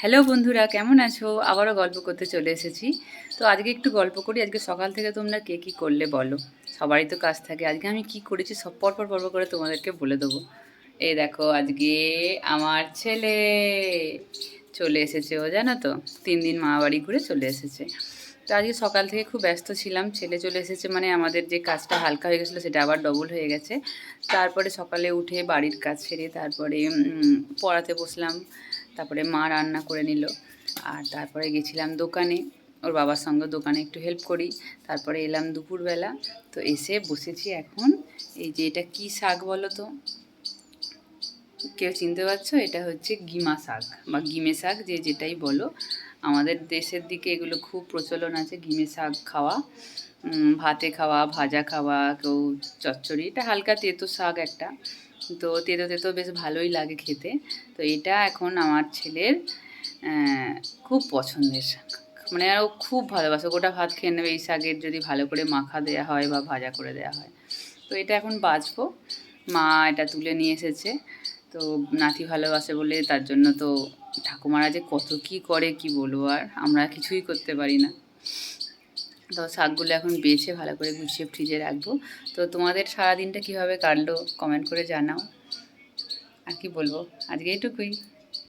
Hello বন্ধুরা, কেমন আছো? আবারও গল্প করতে চলে এসেছি। তো আজকে একটু গল্প করি, আজকে সকাল থেকে তোমরা কে কী করলে বলো? সবারই তো কাজ থাকে। আজকে আমি কি করেছি সব পরপর পরপর করে তোমাদেরকে বলে দেবো। এই দেখো, আজকে আমার ছেলে চলে এসেছে ও, জানো তো? তিন দিন মা বাড়ি ঘুরে চলে এসেছে। তো আজকে সকাল থেকে খুব ব্যস্ত ছিলাম। ছেলে চলে এসেছে মানে আমাদের যে কাজটা হালকা হয়ে গেছিল, সেটা আবার ডবল হয়ে গেছে। তারপরে সকালে উঠে বাড়ির কাজ সেরে তারপরে পড়াতে বসলাম। তারপরে মা রান্না করে নিল। আর তারপরে গেছিলাম দোকানে, ওর বাবার সঙ্গে দোকানে একটু হেল্প করি। তারপরে এলাম দুপুরবেলা, তো এসে বসেছি এখন। এই যে এটা কি শাক বলো তো? কেউ চিনতে পারছ? এটা হচ্ছে গিমা শাক বা গিমে শাক যে যেটাই বলো। আমাদের দেশের দিকে এগুলো খুব প্রচলন আছে গিমে শাক খাওয়া ভাতে খাওয়া, ভাজা খাওয়া, কেউ চচ্চড়ি, এটা হালকা তেতো শাক একটা। তো তেতো তেতো বেশ ভালোই লাগে খেতে। তো এটা এখন আমার ছেলের খুব পছন্দের শাক। মানে ও খুব ভালোবাসে, গোটা ভাত খেয়ে নেবে এই শাকের যদি ভালো করে মাখা দেওয়া হয় বা ভাজা করে দেওয়া হয়। তো এটা এখন বাজবো মা এটা তুলে নিয়ে এসেছে। তো নাতি ভালোবাসে বলে তার জন্য তো ঠাকুমারা যে কত কি করে, কি বলব আর? আমরা কিছুই করতে পারি না। তো শাকগুলো এখন বেছে ভালো করে গুছিয়ে ফ্রিজে রাখব। তো তোমাদের সারাদিনটা কীভাবে কাটলো? কমেন্ট করে জানাও। আর কি বলব? আজকে এইটুকুই